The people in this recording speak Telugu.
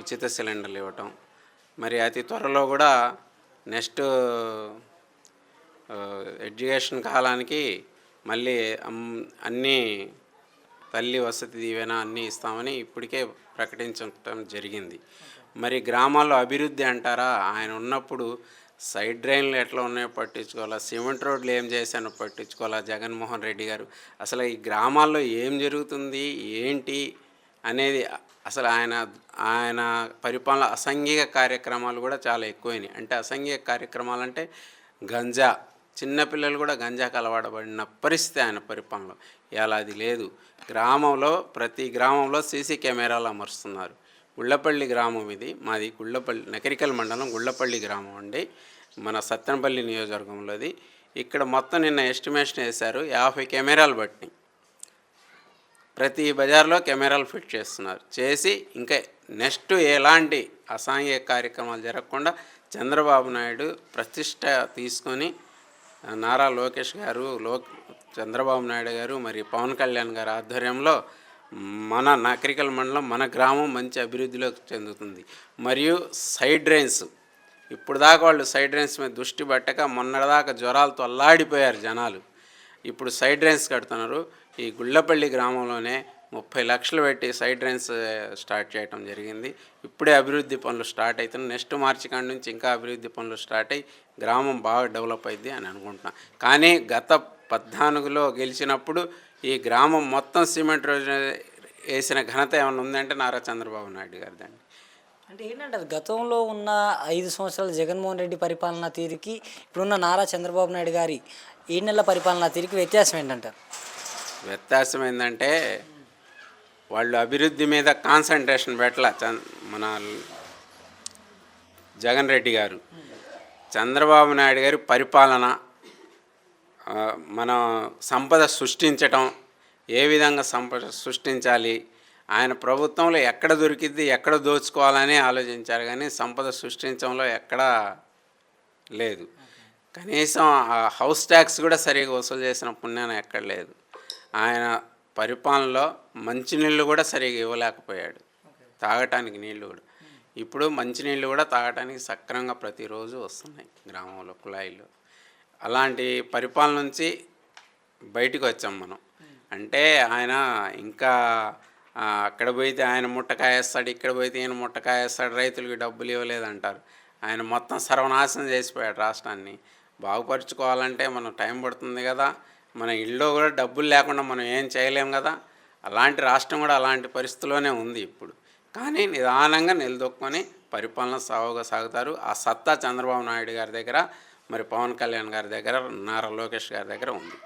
ఉచిత సిలిండర్లు ఇవ్వటం. మరి అతి త్వరలో కూడా నెక్స్ట్ ఎడ్యుకేషన్ కాలానికి మళ్ళీ అన్నీ తల్లి వసతి దీవెన అన్నీ ఇస్తామని ఇప్పటికే ప్రకటించడం జరిగింది. మరి గ్రామాల్లో అభివృద్ధి అంటారా? ఆయన ఉన్నప్పుడు సైడ్ డ్రైన్లు ఎట్లా ఉన్నాయో పట్టించుకోవాలా? సిమెంట్ రోడ్లు ఏం చేశానో పట్టించుకోవాలా? జగన్మోహన్ రెడ్డి గారు. అసలు ఈ గ్రామాల్లో ఏం జరుగుతుంది? ఏంటి? అనేది అసలు ఆయన ఆయన పరిపాలన అసంఘిక కార్యక్రమాలు కూడా చాలా ఎక్కువైనాయి. అంటే అసంఘిక కార్యక్రమాలు అంటే గంజా చిన్నపిల్లలు కూడా గంజాకు అలవాడబడిన పరిస్థితి ఆయన పరిపాలనలో. ఇలా అది లేదు. గ్రామంలో ప్రతి గ్రామంలో సీసీ కెమెరాలు అమరుస్తున్నారు. గుళ్ళపల్లి గ్రామం ఇది. మాది గుళ్ళపల్లి నకరికల్ మండలం గుళ్ళపల్లి గ్రామం అండి. మన సత్తెనపల్లి నియోజకవర్గంలోది ఇక్కడ మొత్తం నిన్న ఎస్టిమేషన్ వేశారు. యాభై కెమెరాలు పట్టినాయి. ప్రతి బజార్లో కెమెరాలు ఫిట్ చేస్తున్నారు. చేసి ఇంకా నెక్స్ట్ ఎలాంటి అసాంఘిక కార్యక్రమాలు జరగకుండా చంద్రబాబు నాయుడు ప్రతిష్ట తీసుకొని నారా లోకేష్ గారు లో చంద్రబాబు నాయుడు గారు మరి పవన్ కళ్యాణ్ గారి ఆధ్వర్యంలో మన నకరికల్ మండలం మన గ్రామం మంచి అభివృద్ధిలోకి చెందుతుంది. మరియు సైడ్ డ్రైన్స్ ఇప్పుడు దాకా వాళ్ళు సైడ్ డ్రైన్స్ మీద దృష్టి పెట్టక మొన్నటిదాకా జ్వరాలతో అల్లాడిపోయారు జనాలు. ఇప్పుడు సైడ్ డ్రైన్స్ కడుతున్నారు. ఈ గుళ్ళపల్లి గ్రామంలోనే ముప్పై లక్షలు పెట్టి సైడ్ డ్రైన్స్ స్టార్ట్ చేయటం జరిగింది. ఇప్పుడే అభివృద్ధి పనులు స్టార్ట్ అవుతున్నాయి నెక్స్ట్ మార్చి కాడి నుంచి ఇంకా అభివృద్ధి పనులు స్టార్ట్ అయ్యి గ్రామం బాగా డెవలప్ అయింది అని అనుకుంటున్నాను కానీ గత పద్నాలుగులో గెలిచినప్పుడు ఈ గ్రామం మొత్తం సిమెంట్ వేసిన ఘనత ఏమైనా ఉందంటే నారా చంద్రబాబు నాయుడు గారిదండి. అంటే ఏంటంటారు గతంలో ఉన్న ఐదు సంవత్సరాల జగన్మోహన్ రెడ్డి పరిపాలనా తీరుకి ఇప్పుడున్న నారా చంద్రబాబు నాయుడు గారి ఏడు నెలల పరిపాలనా తీరుకి వ్యత్యాసం ఏంటంటారు? వ్యత్యాసం ఏంటంటే వాళ్ళు అభివృద్ధి మీద కాన్సన్ట్రేషన్ పెట్టాల మన జగన్ రెడ్డి గారు. చంద్రబాబు నాయుడు గారి పరిపాలన మన సంపద సృష్టించటం ఏ విధంగా సంపద సృష్టించాలి ఆయన ప్రభుత్వంలో ఎక్కడ దొరికిద్ది ఎక్కడ దోచుకోవాలని ఆలోచించారు కానీ సంపద సృష్టించడంలో ఎక్కడా లేదు. కనీసం హౌస్ ట్యాక్స్ కూడా సరిగా వసూలు చేసిన పుణ్యాన ఎక్కడ లేదు. ఆయన పరిపాలనలో మంచినీళ్ళు కూడా సరిగా ఇవ్వలేకపోయాడు. తాగటానికి నీళ్ళు కూడా. ఇప్పుడు మంచినీళ్ళు కూడా తాగటానికి సక్రమంగా ప్రతిరోజు వస్తున్నాయి గ్రామంలో కుళాయిలు. అలాంటి పరిపాలన నుంచి బయటికి వచ్చాం మనం. అంటే ఆయన ఇంకా అక్కడ పోయితే ఆయన ముట్టకాయేస్తాడు ఇక్కడ పోయితే ఈయన ముట్టకాయేస్తాడు రైతులకి డబ్బులు ఇవ్వలేదంటారు. ఆయన మొత్తం సర్వనాశనం చేసిపోయాడు రాష్ట్రాన్ని. బాగుపరుచుకోవాలంటే మనం టైం పడుతుంది కదా. మన ఇల్లు కూడా డబ్బులు లేకుండా మనం ఏం చేయలేం కదా. అలాంటి రాష్ట్రం కూడా అలాంటి పరిస్థితిలోనే ఉంది ఇప్పుడు. కానీ నిదానంగా నిలదొక్కుని పరిపాలన సాగుగా సాగుతారు. ఆ సత్తా చంద్రబాబు నాయుడు గారి దగ్గర మరి పవన్ కళ్యాణ్ గారి దగ్గర నారా లోకేష్ గారి దగ్గర ఉంది.